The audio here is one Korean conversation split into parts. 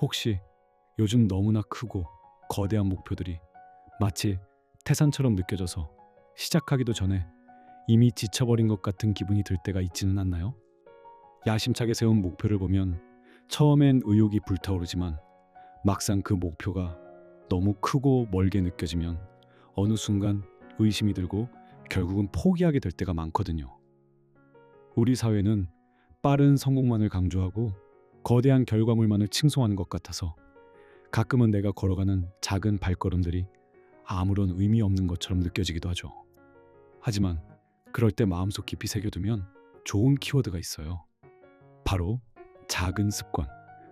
혹시 요즘 너무나 크고 거대한 목표들이 마치 태산처럼 느껴져서 시작하기도 전에 이미 지쳐버린 것 같은 기분이 들 때가 있지는 않나요? 야심차게 세운 목표를 보면 처음엔 의욕이 불타오르지만 막상 그 목표가 너무 크고 멀게 느껴지면 어느 순간 의심이 들고 결국은 포기하게 될 때가 많거든요. 우리 사회는 빠른 성공만을 강조하고 거대한 결과물만을 칭송하는 것 같아서 가끔은 내가 걸어가는 작은 발걸음들이 아무런 의미 없는 것처럼 느껴지기도 하죠. 하지만 그럴 때 마음속 깊이 새겨두면 좋은 키워드가 있어요. 바로 작은 습관.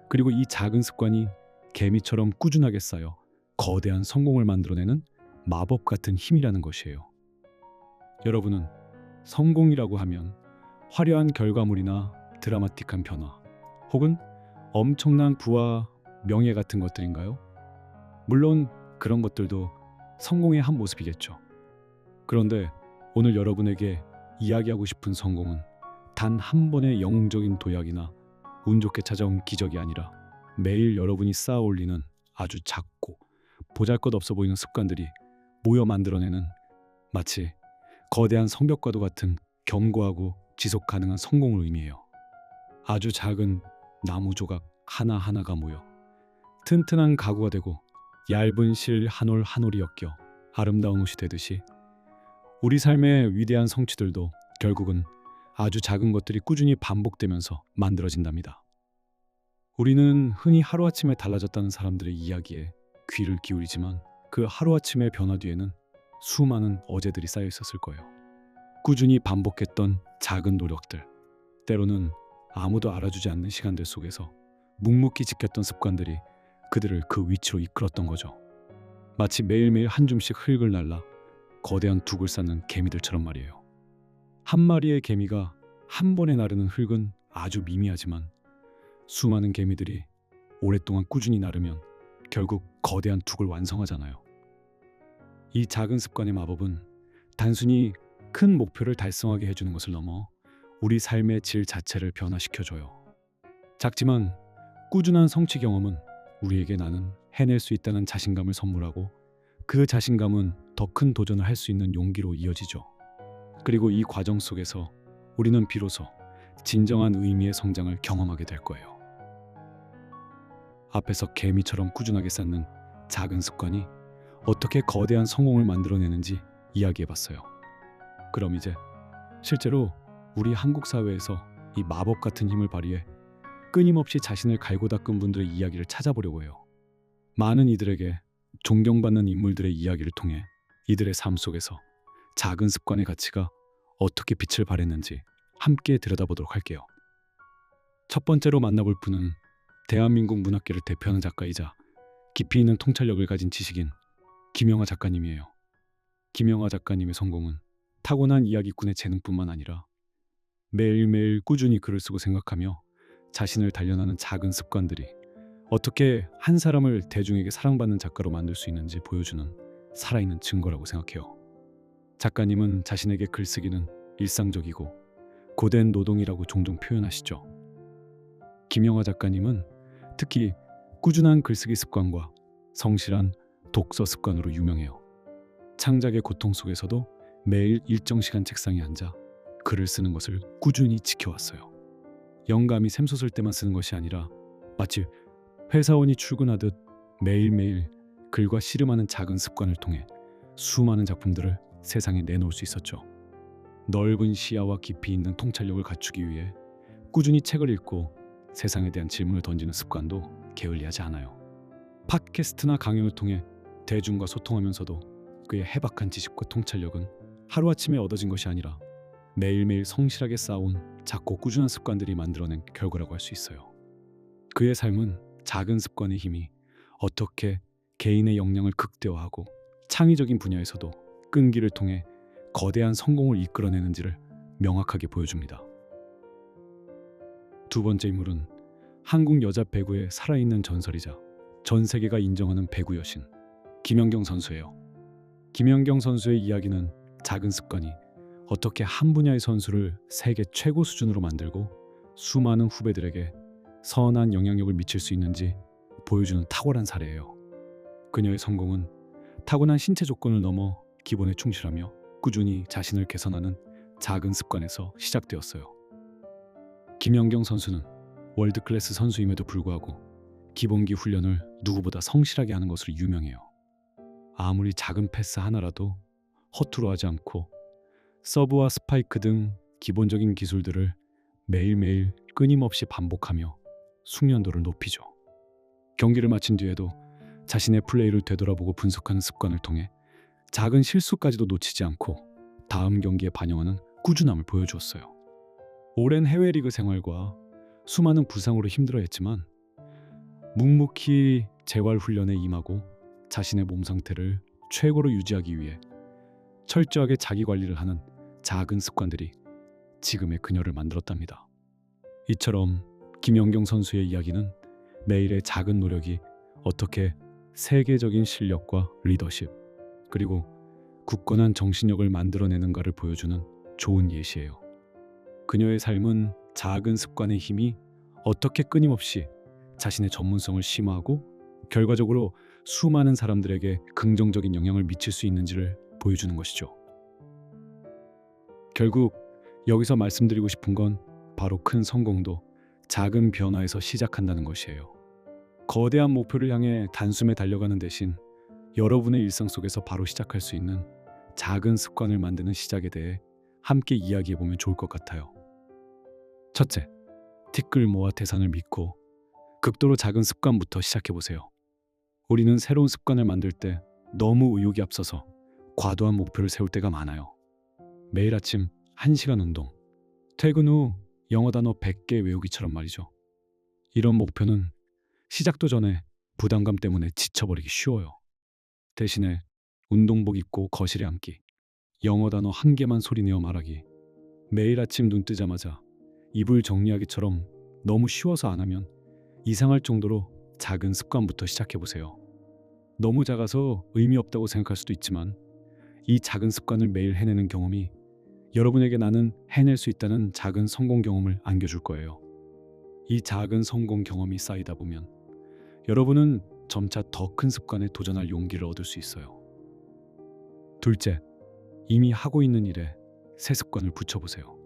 그리고 이 작은 습관이 개미처럼 꾸준하게 쌓여 거대한 성공을 만들어내는 마법 같은 힘이라는 것이에요. 여러분은 성공이라고 하면 화려한 결과물이나 드라마틱한 변화, 혹은 엄청난 부와 명예 같은 것들인가요? 물론 그런 것들도 성공의 한 모습이겠죠. 그런데 오늘 여러분에게 이야기하고 싶은 성공은 단 한 번의 영웅적인 도약이나 운 좋게 찾아온 기적이 아니라 매일 여러분이 쌓아 올리는 아주 작고 보잘 것 없어 보이는 습관들이 모여 만들어내는 마치 거대한 성벽과도 같은 견고하고 지속 가능한 성공을 의미해요. 아주 작은 나무 조각 하나하나가 모여 튼튼한 가구가 되고 얇은 실 한 올 한 올이 엮여 아름다운 옷이 되듯이 우리 삶의 위대한 성취들도 결국은 아주 작은 것들이 꾸준히 반복되면서 만들어진답니다. 우리는 흔히 하루아침에 달라졌다는 사람들의 이야기에 귀를 기울이지만 그 하루아침의 변화 뒤에는 수많은 어제들이 쌓여 있었을 거예요. 꾸준히 반복했던 작은 노력들, 때로는 아무도 알아주지 않는 시간들 속에서 묵묵히 지켰던 습관들이 그들을 그 위치로 이끌었던 거죠. 마치 매일매일 한 줌씩 흙을 날라 거대한 둑을 쌓는 개미들처럼 말이에요. 한 마리의 개미가 한 번에 나르는 흙은 아주 미미하지만 수많은 개미들이 오랫동안 꾸준히 나르면 결국 거대한 둑을 완성하잖아요. 이 작은 습관의 마법은 단순히 큰 목표를 달성하게 해주는 것을 넘어 우리 삶의 질 자체를 변화시켜줘요. 작지만 꾸준한 성취 경험은 우리에게 나는 해낼 수 있다는 자신감을 선물하고 그 자신감은 더 큰 도전을 할 수 있는 용기로 이어지죠. 그리고 이 과정 속에서 우리는 비로소 진정한 의미의 성장을 경험하게 될 거예요. 앞에서 개미처럼 꾸준하게 쌓는 작은 습관이 어떻게 거대한 성공을 만들어내는지 이야기해 봤어요. 그럼 이제 실제로 우리 한국 사회에서 이 마법 같은 힘을 발휘해 끊임없이 자신을 갈고 닦은 분들의 이야기를 찾아보려고 해요. 많은 이들에게 존경받는 인물들의 이야기를 통해 이들의 삶 속에서 작은 습관의 가치가 어떻게 빛을 발했는지 함께 들여다보도록 할게요. 첫 번째로 만나볼 분은 대한민국 문학계를 대표하는 작가이자 깊이 있는 통찰력을 가진 지식인 김영하 작가님이에요. 김영하 작가님의 성공은 타고난 이야기꾼의 재능뿐만 아니라 매일매일 꾸준히 글을 쓰고 생각하며 자신을 단련하는 작은 습관들이 어떻게 한 사람을 대중에게 사랑받는 작가로 만들 수 있는지 보여주는 살아있는 증거라고 생각해요. 작가님은 자신에게 글쓰기는 일상적이고 고된 노동이라고 종종 표현하시죠. 김영하 작가님은 특히 꾸준한 글쓰기 습관과 성실한 독서 습관으로 유명해요. 창작의 고통 속에서도 매일 일정 시간 책상에 앉아 글을 쓰는 것을 꾸준히 지켜왔어요. 영감이 샘솟을 때만 쓰는 것이 아니라 마치 회사원이 출근하듯 매일매일 글과 씨름하는 작은 습관을 통해 수많은 작품들을 세상에 내놓을 수 있었죠. 넓은 시야와 깊이 있는 통찰력을 갖추기 위해 꾸준히 책을 읽고 세상에 대한 질문을 던지는 습관도 게을리하지 않아요. 팟캐스트나 강연을 통해 대중과 소통하면서도 그의 해박한 지식과 통찰력은 하루아침에 얻어진 것이 아니라 매일매일 성실하게 쌓아온 작고 꾸준한 습관들이 만들어낸 결과라고 할 수 있어요. 그의 삶은 작은 습관의 힘이 어떻게 개인의 역량을 극대화하고 창의적인 분야에서도 끈기를 통해 거대한 성공을 이끌어내는지를 명확하게 보여줍니다. 두 번째 인물은 한국 여자 배구의 살아있는 전설이자 전 세계가 인정하는 배구 여신 김연경 선수예요. 김연경 선수의 이야기는 작은 습관이 어떻게 한 분야의 선수를 세계 최고 수준으로 만들고 수많은 후배들에게 선한 영향력을 미칠 수 있는지 보여주는 탁월한 사례예요. 그녀의 성공은 타고난 신체 조건을 넘어 기본에 충실하며 꾸준히 자신을 개선하는 작은 습관에서 시작되었어요. 김연경 선수는 월드 클래스 선수임에도 불구하고 기본기 훈련을 누구보다 성실하게 하는 것으로 유명해요. 아무리 작은 패스 하나라도 허투루 하지 않고 서브와 스파이크 등 기본적인 기술들을 매일매일 끊임없이 반복하며 숙련도를 높이죠. 경기를 마친 뒤에도 자신의 플레이를 되돌아보고 분석하는 습관을 통해 작은 실수까지도 놓치지 않고 다음 경기에 반영하는 꾸준함을 보여주었어요. 오랜 해외 리그 생활과 수많은 부상으로 힘들어했지만 묵묵히 재활 훈련에 임하고 자신의 몸 상태를 최고로 유지하기 위해 철저하게 자기 관리를 하는 작은 습관들이 지금의 그녀를 만들었답니다. 이처럼 김연경 선수의 이야기는 매일의 작은 노력이 어떻게 세계적인 실력과 리더십 그리고 굳건한 정신력을 만들어내는가를 보여주는 좋은 예시예요. 그녀의 삶은 작은 습관의 힘이 어떻게 끊임없이 자신의 전문성을 심화하고 결과적으로 수많은 사람들에게 긍정적인 영향을 미칠 수 있는지를 보여주는 것이죠. 결국 여기서 말씀드리고 싶은 건 바로 큰 성공도 작은 변화에서 시작한다는 것이에요. 거대한 목표를 향해 단숨에 달려가는 대신 여러분의 일상 속에서 바로 시작할 수 있는 작은 습관을 만드는 시작에 대해 함께 이야기해 보면 좋을 것 같아요. 첫째, 티끌 모아 태산을 믿고 극도로 작은 습관부터 시작해 보세요. 우리는 새로운 습관을 만들 때 너무 의욕이 앞서서 과도한 목표를 세울 때가 많아요. 매일 아침 1시간 운동, 퇴근 후 영어 단어 100개 외우기처럼 말이죠. 이런 목표는 시작도 전에 부담감 때문에 지쳐버리기 쉬워요. 대신에 운동복 입고 거실에 앉기, 영어 단어 한 개만 소리내어 말하기, 매일 아침 눈 뜨자마자 이불 정리하기처럼 너무 쉬워서 안 하면 이상할 정도로 작은 습관부터 시작해 보세요. 너무 작아서 의미 없다고 생각할 수도 있지만 이 작은 습관을 매일 해내는 경험이 여러분에게 나는 해낼 수 있다는 작은 성공 경험을 안겨줄 거예요. 이 작은 성공 경험이 쌓이다 보면 여러분은 점차 더 큰 습관에 도전할 용기를 얻을 수 있어요. 둘째, 이미 하고 있는 일에 새 습관을 붙여보세요.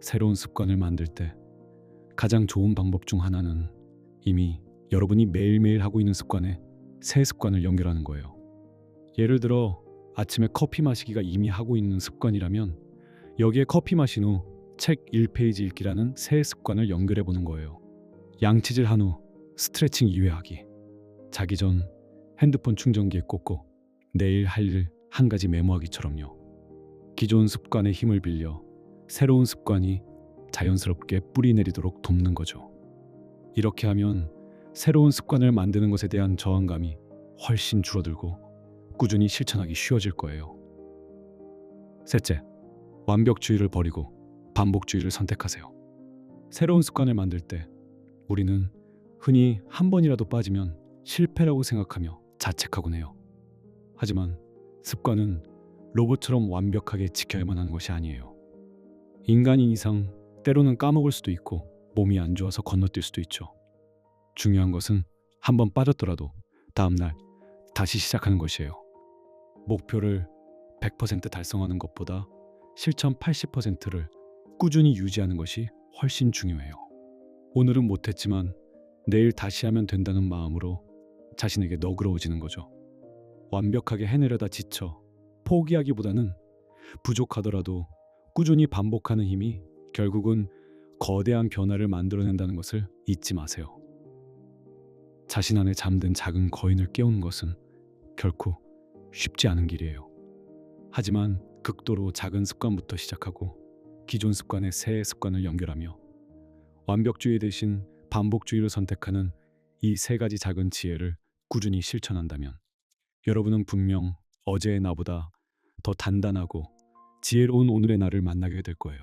새로운 습관을 만들 때 가장 좋은 방법 중 하나는 이미 여러분이 매일매일 하고 있는 습관에 새 습관을 연결하는 거예요. 예를 들어 아침에 커피 마시기가 이미 하고 있는 습관이라면 여기에 커피 마신 후 책 1페이지 읽기라는 새 습관을 연결해 보는 거예요. 양치질 한 후 스트레칭 2회 하기. 자기 전 핸드폰 충전기에 꽂고 내일 할 일 한 가지 메모하기처럼요. 기존 습관의 힘을 빌려 새로운 습관이 자연스럽게 뿌리 내리도록 돕는 거죠. 이렇게 하면 새로운 습관을 만드는 것에 대한 저항감이 훨씬 줄어들고 꾸준히 실천하기 쉬워질 거예요. 셋째, 완벽주의를 버리고 반복주의를 선택하세요. 새로운 습관을 만들 때 우리는 흔히 한 번이라도 빠지면 실패라고 생각하며 자책하곤 해요. 하지만 습관은 로봇처럼 완벽하게 지켜야만 하는 것이 아니에요. 인간인 이상 때로는 까먹을 수도 있고 몸이 안 좋아서 건너뛸 수도 있죠. 중요한 것은 한 번 빠졌더라도 다음 날 다시 시작하는 것이에요. 목표를 100% 달성하는 것보다 실천 80%를 꾸준히 유지하는 것이 훨씬 중요해요. 오늘은 못했지만 내일 다시 하면 된다는 마음으로 자신에게 너그러워지는 거죠. 완벽하게 해내려다 지쳐 포기하기보다는 부족하더라도 꾸준히 반복하는 힘이 결국은 거대한 변화를 만들어낸다는 것을 잊지 마세요. 자신 안에 잠든 작은 거인을 깨우는 것은 결코 쉽지 않은 길이에요. 하지만 극도로 작은 습관부터 시작하고 기존 습관에 새 습관을 연결하며 완벽주의 대신 반복주의를 선택하는 이 세 가지 작은 지혜를 꾸준히 실천한다면 여러분은 분명 어제의 나보다 더 단단하고 지혜로운 오늘의 나를 만나게 될 거예요.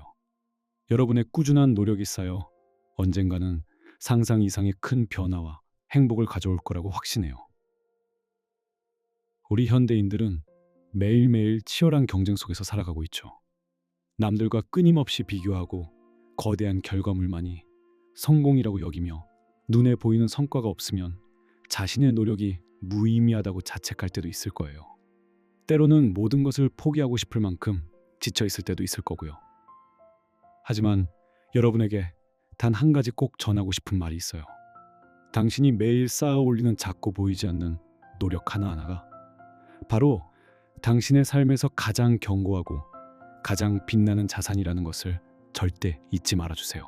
여러분의 꾸준한 노력이 쌓여 언젠가는 상상 이상의 큰 변화와 행복을 가져올 거라고 확신해요. 우리 현대인들은 매일매일 치열한 경쟁 속에서 살아가고 있죠. 남들과 끊임없이 비교하고 거대한 결과물만이 성공이라고 여기며 눈에 보이는 성과가 없으면 자신의 노력이 무의미하다고 자책할 때도 있을 거예요. 때로는 모든 것을 포기하고 싶을 만큼 지쳐 있을 때도 있을 거고요. 하지만 여러분에게 단 한 가지 꼭 전하고 싶은 말이 있어요. 당신이 매일 쌓아 올리는 작고 보이지 않는 노력 하나하나가 바로 당신의 삶에서 가장 견고하고 가장 빛나는 자산이라는 것을 절대 잊지 말아주세요.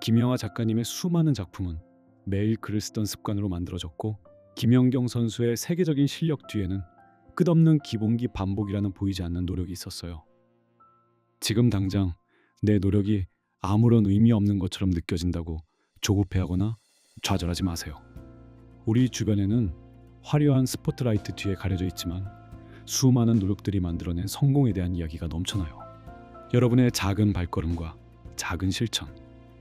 김영하 작가님의 수많은 작품은 매일 글을 쓰던 습관으로 만들어졌고 김연경 선수의 세계적인 실력 뒤에는 끝없는 기본기 반복이라는 보이지 않는 노력이 있었어요. 지금 당장 내 노력이 아무런 의미 없는 것처럼 느껴진다고 조급해하거나 좌절하지 마세요. 우리 주변에는 화려한 스포트라이트 뒤에 가려져 있지만 수많은 노력들이 만들어낸 성공에 대한 이야기가 넘쳐나요. 여러분의 작은 발걸음과 작은 실천,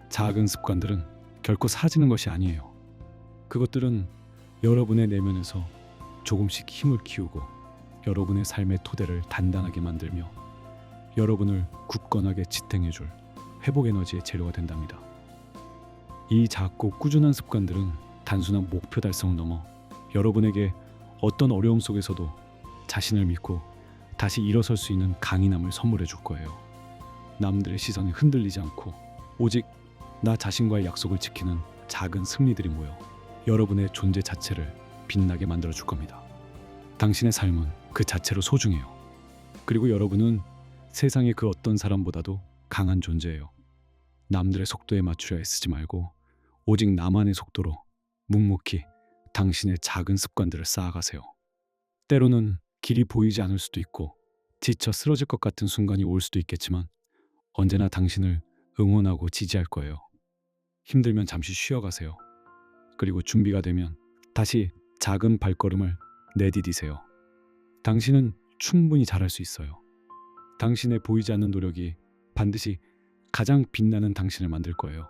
작은 습관들은 결코 사라지는 것이 아니에요. 그것들은 여러분의 내면에서 조금씩 힘을 키우고 여러분의 삶의 토대를 단단하게 만들며 여러분을 굳건하게 지탱해줄 회복 에너지의 재료가 된답니다. 이 작고 꾸준한 습관들은 단순한 목표 달성을 넘어 여러분에게 어떤 어려움 속에서도 자신을 믿고 다시 일어설 수 있는 강인함을 선물해 줄 거예요. 남들의 시선에 흔들리지 않고 오직 나 자신과의 약속을 지키는 작은 승리들이 모여 여러분의 존재 자체를 빛나게 만들어 줄 겁니다. 당신의 삶은 그 자체로 소중해요. 그리고 여러분은 세상의 그 어떤 사람보다도 강한 존재예요. 남들의 속도에 맞추려 애쓰지 말고 오직 나만의 속도로 묵묵히 당신의 작은 습관들을 쌓아가세요. 때로는 길이 보이지 않을 수도 있고 지쳐 쓰러질 것 같은 순간이 올 수도 있겠지만 언제나 당신을 응원하고 지지할 거예요. 힘들면 잠시 쉬어가세요. 그리고 준비가 되면 다시 작은 발걸음을 내디디세요. 당신은 충분히 잘할 수 있어요. 당신의 보이지 않는 노력이 반드시 가장 빛나는 당신을 만들 거예요.